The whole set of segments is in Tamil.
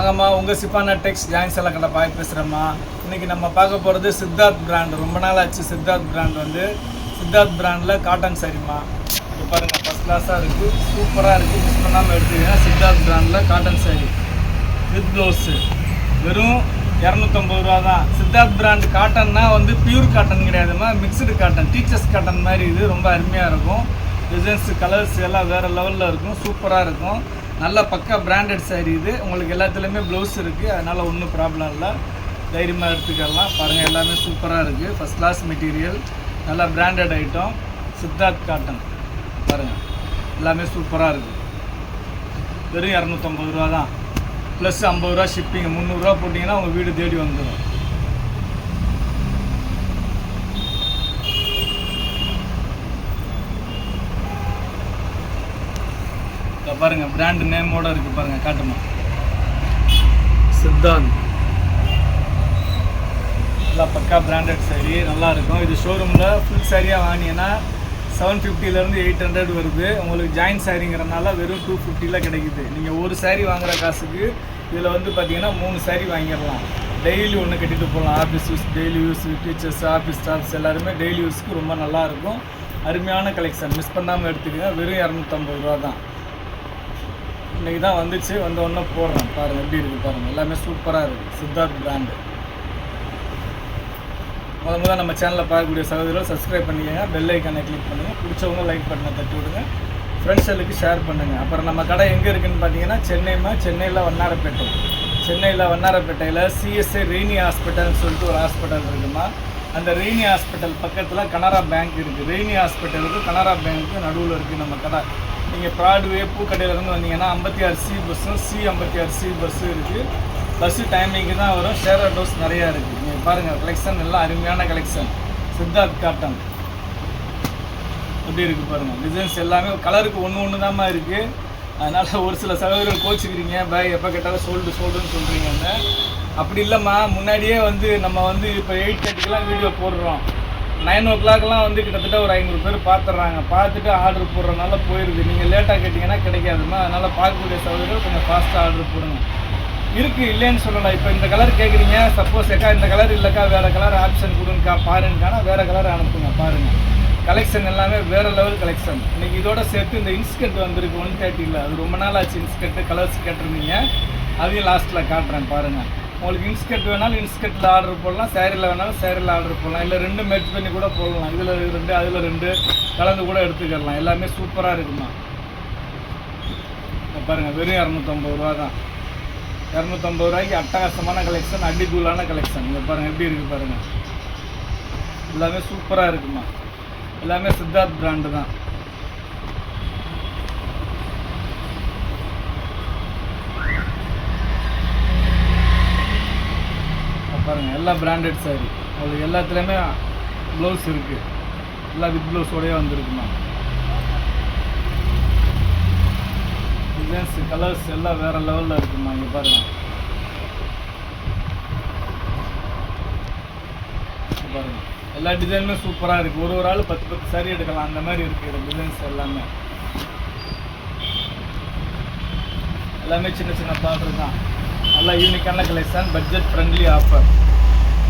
வாங்கம்மா உங்கள் சிப்பானா டெக்ஸ் ஜாயின் செல்ல கடை பாய் பேசுகிறேம்மா இன்றைக்கி நம்ம பார்க்க போகிறது சித்தார்த் பிராண்ட். ரொம்ப நாள் ஆச்சு சித்தார்த் பிராண்ட் வந்து. சித்தார்த் பிராண்டில் காட்டன் சரிம்மா இப்போ பாருங்கள் ஃபஸ்ட் கிளாஸாக இருக்குது சூப்பராக இருக்குது மிஸ் பண்ணாமல் எடுத்துக்கிட்டீங்கன்னா சித்தார்த் பிராண்டில் காட்டன் சாரி வித் ப்ளவுஸு வெறும் இரநூத்தம்பது ரூபா தான். சித்தார்த் பிராண்ட் காட்டன்னா வந்து பியூர் காட்டன் கிடையாதுமா மிக்சடு காட்டன் டீச்சர்ஸ் காட்டன் மாதிரி இது. ரொம்ப அருமையாக இருக்கும். டிசைன்ஸு கலர்ஸ் எல்லாம் வேறு லெவலில் இருக்கும். சூப்பராக இருக்கும். நல்ல பக்கா பிராண்டட் saree இது. உங்களுக்கு எல்லாத்துலேயுமே ப்ளவுஸ் இருக்குது அதனால் ஒன்றும் ப்ராப்ளம் இல்லை. தைரியமாக எடுத்துக்கலாம். பாருங்கள் எல்லாமே சூப்பராக இருக்குது ஃபஸ்ட் கிளாஸ் மெட்டீரியல் நல்லா பிராண்டட் ஐட்டம் சித்தார்த் காட்டன் பாருங்கள் எல்லாமே சூப்பராக இருக்குது வெறும் இரநூத்தம்பது ரூபா தான் ப்ளஸ் ஐம்பது ரூபா ஷிப்பிங் முந்நூறுரூவா போட்டிங்கன்னா உங்கள் வீடு தேடி வந்துடும் இங்க பாருங்க பிராண்ட் நேமோட இருக்கு பாருங்க காட்டுமா. சித்தாந்த் நல்லா பக்கா பிராண்டட் saree நல்லா இருக்கும். இது ஷோரூமில் ஃபுல் சாரியாக வாங்கினீங்கன்னா செவன் ஃபிஃப்டிலேருந்து எயிட் ஹண்ட்ரட் வருது. உங்களுக்கு ஜாயின் சாரிங்கிறனால வெறும் டூ ஃபிஃப்டியில் கிடைக்குது. நீங்கள் ஒரு saree வாங்குற காசுக்கு இதில் வந்து பார்த்தீங்கன்னா மூணு saree வாங்கிடலாம். டெய்லி ஒன்று கட்டிட்டு போகலாம் office use daily use teachers office staffs எல்லாருமே டெய்லி யூஸ்க்கு ரொம்ப நல்லா இருக்கும். அருமையான கலெக்ஷன் மிஸ் பண்ணாமல் எடுத்துக்கங்க. வெறும் இரநூத்தம்பது ரூபா தான் இன்னைக்கு தான் வந்துச்சு. வந்த உடனே போடுறேன். பாருங்கள் எப்படி இருக்குது பாருங்கள் எல்லாமே சூப்பராக இருக்குது சித்தார்த் பிராண்டு முத முதல் நம்ம சேனலில் பார்க்கக்கூடிய சகோதரர்கள் சப்ஸ்கிரைப் பண்ணிக்கோங்க. பெல் ஐக்கானை கிளிக் பண்ணுங்கள் பிடிச்சவங்க லைக் பட்டனை தட்டி விடுங்க. ஃப்ரெண்ட்ஸுகளுக்கு ஷேர் பண்ணுங்கள் அப்புறம் நம்ம கடை எங்கே இருக்குன்னு பார்த்தீங்கன்னா சென்னைமா சென்னையில் வண்ணாரப்பேட்டை. சென்னையில் வண்ணாரப்பேட்டையில் சிஎஸ்ஐ ரெய்னி ஹாஸ்பிட்டல்னு சொல்லிட்டு ஒரு ஹாஸ்பிட்டல் இருக்குமா? அந்த ரெய்னி ஹாஸ்பிட்டல் பக்கத்தில் கனரா பேங்க் இருக்குது ரெய்னி ஹாஸ்பிட்டலுக்கு கனரா பேங்க்கு நடுவில் இருக்குது நம்ம கடை. நீங்கள் ப்ராட்வே பூக்கடையிலேருந்து வந்தீங்கன்னா ஐம்பத்தி ஆறு சி பஸ்ஸும் சி ஐம்பத்தி ஆறு சி பஸ்ஸும் இருக்குது பஸ்ஸு டைமிங்கு தான் வரும். ஷேர் ஆட்டோஸ் நிறையா இருக்குது நீங்கள் பாருங்கள் கலெக்ஷன் எல்லாம் அருமையான கலெக்ஷன் சித்தார்த் காட்டன். எப்படி இருக்குது பாருங்கள் டிசைன்ஸ் எல்லாமே கலருக்கு ஒன்று ஒன்று தாம்மா இருக்குது அதனால் ஒரு சில சகோதரர்கள் கோச்சிக்கிறீங்க. பாய் எப்போ கேட்டாலும் சோல்டு சோல்டுன்னு சொல்கிறீங்கன்னு அப்படி இல்லைம்மா முன்னாடியே வந்து நம்ம வந்து இப்போ எயிட் தேர்ட்டிக்கெலாம் வீடியோ போடுறோம். நைன் ஓ கிளாக்லாம் வந்து கிட்டத்தட்ட ஒரு ஐநூறு பேர் பார்த்துட்றாங்க. பார்த்துட்டு ஆர்டர் போடுறதுனால போயிடுது நீங்கள் லேட்டாக கேட்டிங்கன்னா கிடைக்காதுமா அதனால் பார்க்கக்கூடிய சகோதரர்கள் கொஞ்சம் ஃபாஸ்ட்டாக ஆர்டர் போடுங்க இருக்குது இல்லைன்னு சொல்லலாம். இப்போ இந்த கலர் கேட்குறீங்க சப்போஸ் அக்கா இந்த கலர் இல்லைக்கா வேறு கலர் ஆப்ஷன் கொடுங்கக்கா பாருங்கக்கானா வேறு கலர் அனுப்புங்க பாருங்கள் கலெக்ஷன் எல்லாமே வேறு லெவல் கலெக்ஷன் இன்னைக்கு இதோட சேர்த்து இந்த இன்ஸ்கர்ட் வந்திருக்கு ஒன் தேர்ட்டியில் அது ரொம்ப நாள் ஆச்சு இன்ஸ்கர்ட்டு கலர்ஸ் கேட்டிருந்தீங்க. அதையும் லாஸ்ட்டில் காட்டுறேன் பாருங்கள் உங்களுக்கு இன்ஸ்கர்ட் வேணாலும் இன்ஸ்கர்ட்டில் ஆர்டர் போடலாம். சேரீல வேணாலும் சேரீல ஆர்டர் போடலாம். இல்லை ரெண்டு மேட்ச் பண்ணி கூட போடலாம். இதில் ரெண்டு அதில் ரெண்டு கலந்து கூட எடுத்துக்கலாம். எல்லாமே சூப்பராக இருக்குமா பாருங்கள் வெறும் இரநூத்தம்பது ரூபா தான். இரநூத்தம்பது ரூபாய்க்கு அட்டகாசமான கலெக்ஷன் அடிதூளான கலெக்ஷன் இங்கே பாருங்கள் எப்படி இருக்குது பாருங்கள் எல்லாமே சூப்பராக இருக்குமா? எல்லாமே சித்தார்த் பிராண்டு தான். பாருங்கள் எல்லா பிராண்டட் சாரி உங்களுக்கு எல்லாத்துலேயுமே ப்ளவுஸ் இருக்குது எல்லா வித் ப்ளவுஸோடய வந்துருக்குமா? டிசைன்ஸ் கலர்ஸ் எல்லாம் வேறு லெவலில் இருக்குமா இங்கே பாருங்க. இங்க பாருங்க. எல்லா டிசைனுமே சூப்பராக இருக்குது ஒரு ஒரு ஆள் பத்து பத்து சாரி எடுக்கலாம். அந்த மாதிரி இருக்குது டிசைன்ஸ் எல்லாமே. எல்லாமே சின்ன சின்ன பார்டர் தான். நல்லா யூனிக்கான கலெக்ஷன் பட்ஜெட் ஃப்ரெண்ட்லி ஆஃபர்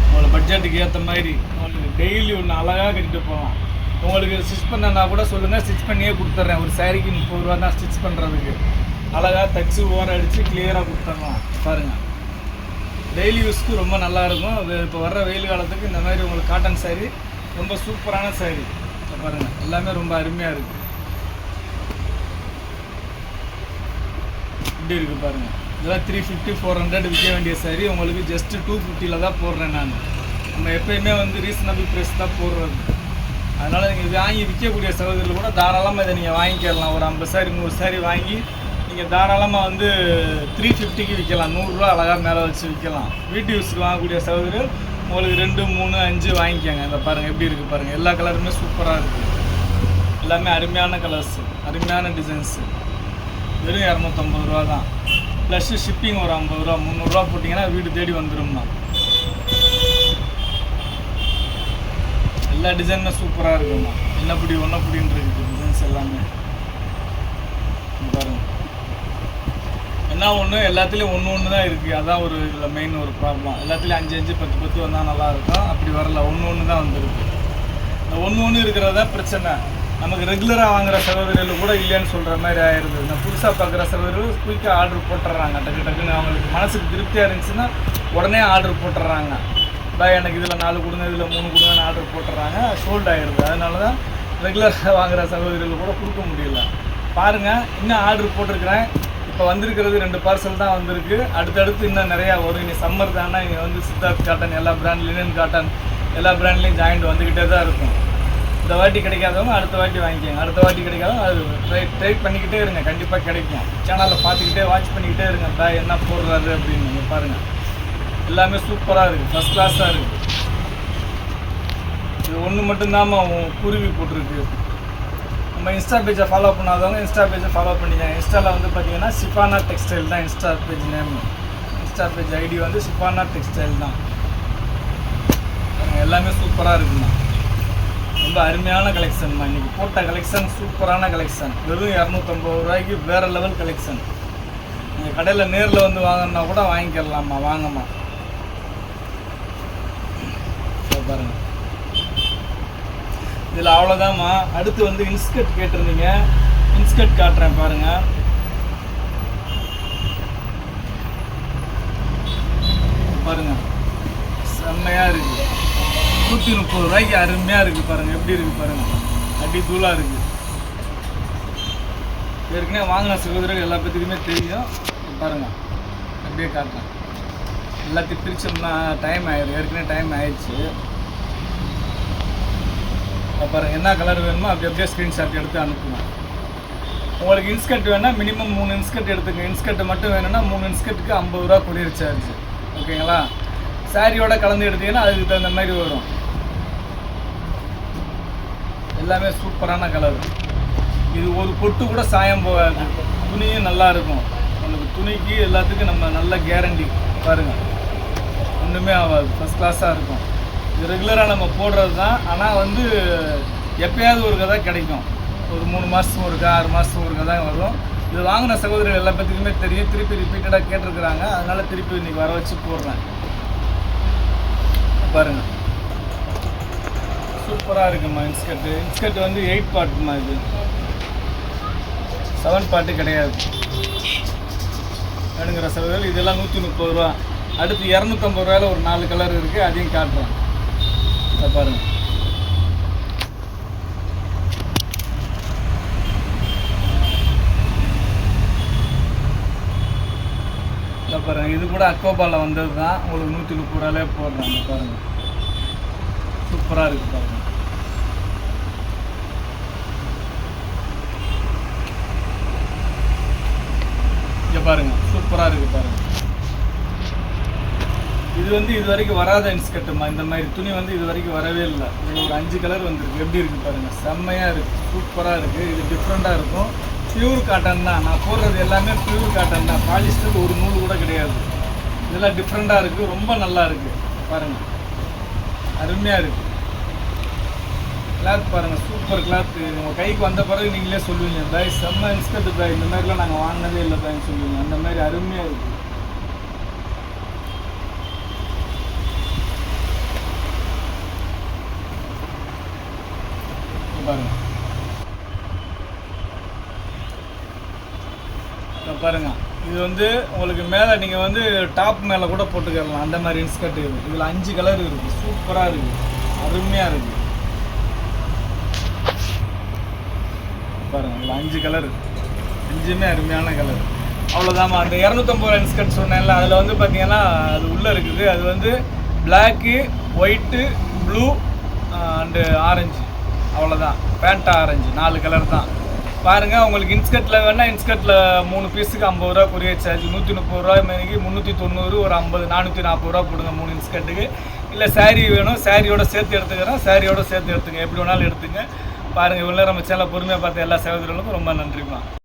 உங்களோட பட்ஜெட்டுக்கு ஏற்ற மாதிரி உங்களுக்கு டெய்லி ஒன்று அழகாக கட்டிட்டு போகலாம். உங்களுக்கு ஸ்டிச் பண்ணனா கூட சொல்லுங்கள் ஸ்டிச் பண்ணியே கொடுத்துட்றேன் ஒரு சாரிக்கு முப்பது ரூபா தான் ஸ்டிச் பண்ணுறதுக்கு அழகாக தச்சு ஓரம் அடித்து கிளியராக கொடுத்துடலாம். பாருங்கள் டெய்லி யூஸ்க்கு ரொம்ப நல்லா இருக்கும். அது இப்போ வர்ற வெயில் காலத்துக்கு இந்த மாதிரி உங்களுக்கு காட்டன் சாரி ரொம்ப சூப்பரான சாரி பாருங்கள் எல்லாமே ரொம்ப அருமையாக இருக்குது இப்படி இருக்குது பாருங்கள் இதெல்லாம் த்ரீ ஃபிஃப்டி ஃபோர் ஹண்ட்ரட் விற்க வேண்டிய சாரி உங்களுக்கு ஜஸ்ட்டு டூ ஃபிஃப்டியில் தான் போடுறேன் நான். நம்ம எப்பயுமே வந்து ரீசனபிள் ப்ரைஸ் தான் போடுறது. அதனால் நீங்கள் வாங்கி விற்கக்கூடிய சகோதரர்கள் கூட தாராளமாக இதை நீங்கள் வாங்கிக்கலாம். ஒரு ஐம்பது சாரி நூறு சாரி வாங்கி நீங்கள் தாராளமாக வந்து த்ரீ ஃபிஃப்டிக்கு விற்கலாம். நூறுரூவா அழகாக மேலே வச்சு விற்கலாம். வீட்டு யூஸுக்கு வாங்கக்கூடிய சகோதரர்கள் உங்களுக்கு ரெண்டு மூணு அஞ்சு வாங்கிக்கோங்க. இந்த பாருங்கள் எப்படி இருக்குது பாருங்கள் எல்லா கலருமே சூப்பராக இருக்குது எல்லாமே அருமையான கலர்ஸ் அருமையான டிசைன்ஸு வெறும் இரநூத்தம்பது ரூபா தான். ப்ளஸ் ஷிப்பிங் ஒரு ஐம்பது ரூபா முந்நூறுரூவா போட்டிங்கன்னா வீடு தேடி வந்துடும்ண்ணா எல்லா டிசைனுமே சூப்பராக இருக்கும்ண்ணா என்னப்படி ஒன்னப்படின்னு இருக்குது டிசைன்ஸ் எல்லாமே. பாருங்க. என்ன ஒன்று எல்லாத்துலேயும் ஒன்று ஒன்று தான் இருக்குது அதான் ஒரு இதில் மெயின் ஒரு ப்ராப்ளம் எல்லாத்துலேயும் அஞ்சு அஞ்சு பத்து பத்து வந்தால் நல்லாயிருக்கும் அப்படி வரல. ஒன்று ஒன்று தான் வந்துருக்கு. இந்த ஒன்று ஒன்று இருக்கிறது தான் பிரச்சனை. நமக்கு ரெகுலராக வாங்குகிற சகோதரிகள் கூட இல்லைன்னு சொல்கிற மாதிரி ஆயிடுது இந்த புதுசாக பார்க்குற சகோதரிகள் குயிக்காக ஆர்டர் போட்டுடுறாங்க டக்கு டக்குன்னு அவங்களுக்கு மனசுக்கு திருப்தியாக இருந்துச்சுன்னா உடனே ஆர்டர் போட்டுடுறாங்க பாய் எனக்கு இதில் நாலு கொடுங்க இதில் மூணு கொடுங்கன்னு ஆர்டர் போட்டுறாங்க. சோல்ட் ஆகிடுது அதனால தான் ரெகுலராக வாங்குகிற சகோதரிகள் கூட கொடுக்க முடியல. பாருங்கள் இன்னும் ஆர்டர் போட்டிருக்கிறேன். இப்போ வந்திருக்கிறது ரெண்டு பார்சல் தான் வந்திருக்கு. அடுத்தடுத்து இன்னும் நிறையா வரும். இனி சம்மர் தானே இங்கே வந்து சித்தார்த் காட்டன் எல்லா பிராண்ட் லினன் காட்டன் எல்லா பிராண்ட்லேயும் ஜாயிண்ட் வந்துக்கிட்டே தான் இருக்கும். இந்த வாட்டி கிடைக்காதவங்க அடுத்த வாட்டி வாங்கிக்கோங்க. அடுத்த வாட்டி கிடைக்காதவங்க அது ட்ரை ட்ரை பண்ணிக்கிட்டே இருங்க. கண்டிப்பாக கிடைக்கும். சேனலில் பார்த்துக்கிட்டே வாட்ச் பண்ணிக்கிட்டே இருங்க. பாய் என்ன போடுறாரு அப்படின்னு நீங்கள் பாருங்கள் எல்லாமே சூப்பராக இருக்குது ஃபஸ்ட் கிளாஸாக இருக்குது இது ஒன்று மட்டும்தாம்மா குருவி போட்டிருக்கு. நம்ம இன்ஸ்டா பேஜை ஃபாலோ பண்ணாதவங்க இன்ஸ்டா பேஜை ஃபாலோ பண்ணிக்கங்க இன்ஸ்டாவில் வந்து பார்த்தீங்கன்னா சிஃபானா டெக்ஸ்டைல் தான் Insta page name Insta page ID வந்து சிஃபானா டெக்ஸ்டைல் தான். எல்லாமே சூப்பராக இருக்குண்ணா ரொம்ப அருமையான கலெக்ஷன்மா இன்றைக்கி போட்ட கலெக்ஷன் சூப்பரான கலெக்ஷன் வெறும் இரநூத்தம்பது ரூபாய்க்கு வேற லெவல் கலெக்ஷன் நீங்கள் கடையில் நேரில் வந்து வாங்கினா கூட வாங்கிக்கலாம்மா. வாங்கம்மா. பாருங்க. இதில் அவ்வளோதாம்மா அடுத்து வந்து இன்ஸ்கர்ட் கேட்டிருந்தீங்க. இன்ஸ்கர்ட் காட்டுறேன் பாருங்க. பாருங்க. செம்மையா இருக்கு. நூற்றி முப்பது ரூபாய்க்கு அருமையாக இருக்குது பாருங்கள் எப்படி இருக்குது பாருங்கள் அடி தூளாக இருக்குது ஏற்கனவே வாங்கின சகோதரர்கள் எல்லா பேத்துக்குமே தெரியும். பாருங்கள் அப்படியே காட்டுறேன். எல்லாத்தையும் பிரிச்சோம்னா டைம் ஆயிடும் ஏற்கனவே டைம் ஆயிடுச்சு. அப்புறம் என்ன கலர் வேணுமோ அப்படி அப்படியே ஸ்க்ரீன்ஷாட் எடுத்து அனுப்புங்க. உங்களுக்கு இன்ஸ்கர்ட் வேணால் மினிமம் மூணு இன்ஸ்கர்ட் எடுத்துங்க. இன்ஸ்கர்ட் மட்டும் வேணும்னா மூணு இன்ஸ்கர்ட்டுக்கு ஐம்பது ரூபா கொரியர் சார்ஜ் ஓகேங்களா? சாரியோட கலந்து எடுத்தீங்கன்னா அதுக்கு தகுந்த மாதிரி வரும். எல்லாமே சூப்பரான கலர் இது ஒரு பொட்டு கூட சாயம் போகாது. துணியும் நல்லா இருக்கும். உங்களுக்கு துணிக்கு எல்லாத்துக்கும் நம்ம நல்ல கேரண்டி பாருங்க. ஒன்றுமே ஆகாது. ஃபஸ்ட் கிளாஸாக இருக்கும். ரெகுலராக நம்ம போடுறது தான். ஆனால் வந்து எப்பயாவது ஒரு கதை கிடைக்கும். ஒரு மூணு மாதத்துக்கு ஒருக்கா ஆறு மாதத்துக்கு ஒருக்கா தான் வரும். இது வாங்கின சகோதரர்கள் எல்லா பேத்துக்குமே தெரியும். திருப்பி ரிப்பீட்டடாக கேட்டிருக்கிறாங்க. அதனால திருப்பி இன்னைக்கு வர வச்சு போடுறேன். பாருங்கள் சூப்பராக இருக்குமா இன்ஸ்கர்ட்டு இன்ஸ்கர்ட் வந்து எயிட் பார்ட்டுமா இது. செவன் பார்ட்டு கிடையாது. வேணுங்கிற சகோதரர்கள் இதெல்லாம் நூற்றி முப்பது ரூபா. அடுத்து இரநூத்தம்பது ரூபாயில் ஒரு நாலு கலர் இருக்குது அதையும் காட்டுறேன். இதை பாருங்க. இதை பாருங்க இது கூட அக்கோபாவில் வந்தது தான். உங்களுக்கு நூற்றி முப்பது ரூபாயிலே போடுறாங்க பாருங்கள் பாருங்க. சூப்பராக இருக்குது பாருங்க. இங்கே பாருங்க சூப்பராக இருக்குது பாருங்க. இது வந்து இது வரைக்கும் வராத இன்ஸ்கட்டுமா இந்த மாதிரி துணி வந்து இது வரைக்கும் வரவே இல்லை. இதில் ஒரு அஞ்சு கலர் வந்துருக்கு. எப்படி இருக்குது பாருங்கள் செம்மையாக இருக்குது சூப்பராக இருக்குது இது டிஃப்ரெண்ட்டாக இருக்கும். பியூர் காட்டன் தான். நான் போடுறது எல்லாமே பியூர் காட்டன் தான். பாலிஸ்டர் ஒரு நூல் கூட கிடையாது. இதெல்லாம் டிஃப்ரெண்ட்டாக இருக்குது ரொம்ப நல்லா இருக்குது பாருங்கள் அருமையாக இருக்குது கிளாத் பாருங்கள் சூப்பர் கிளாத் உங்கள் கைக்கு வந்த பிறகு நீங்களே சொல்லுவீங்க பாய் செம்ம இன்ஸ்கர்ட் பாய். இந்த மாதிரிலாம் நாங்கள் வாங்கினதே இல்லை பாய்னு சொல்லுவீங்க. அந்த மாதிரி அருமையாக இருக்குது இங்க பாருங்க பாருங்கள் இது வந்து உங்களுக்கு மேலே நீங்கள் வந்து டாப் மேலே கூட போட்டுக்கலாம். அந்த மாதிரி இன்ஸ்கர்ட் இருக்குது இதில் அஞ்சு கலர் இருக்குது சூப்பராக இருக்குது அருமையாக இருக்குது பாருங்கள் இதில் அஞ்சு கலர் அஞ்சுமே அருமையான கலர் அவ்வளோதாம்மா அந்த இரநூத்தம்பது ரூபா இன்ஸ்கர்ட் சொன்னேன்ல அதில் வந்து பார்த்தீங்கன்னா அது உள்ளே இருக்குது. அது வந்து black white blue and orange அவ்வளோதான் பேண்டா ஆரஞ்சு நாலு கலர் தான். பாருங்கள் உங்களுக்கு இன்ஸ்கர்ட்டில் வேணால் இன்ஸ்கர்ட்டில் மூணு பீஸுக்கு ஐம்பது ரூபா கொரியர் சார்ஜ் நூற்றி முப்பது ரூபா மேனிக்கு முந்நூற்றி தொண்ணூறு ஒரு ஐம்பது நானூற்றி நாற்பது ரூபா போடுங்க மூணு இன்ஸ்கர்ட்டுக்கு இல்லை saree வேணும். சாரியோட சேர்த்து எடுத்துக்கிறேன். சாரியோட சேர்த்து எடுத்துங்க. எப்படி வேணாலும் எடுத்துங்க. பாருங்கள் இவ்வளோ நம்ம சேலை பொறுமையாக பார்த்த எல்லா சகோதரர்களுக்கும் ரொம்ப நன்றிமா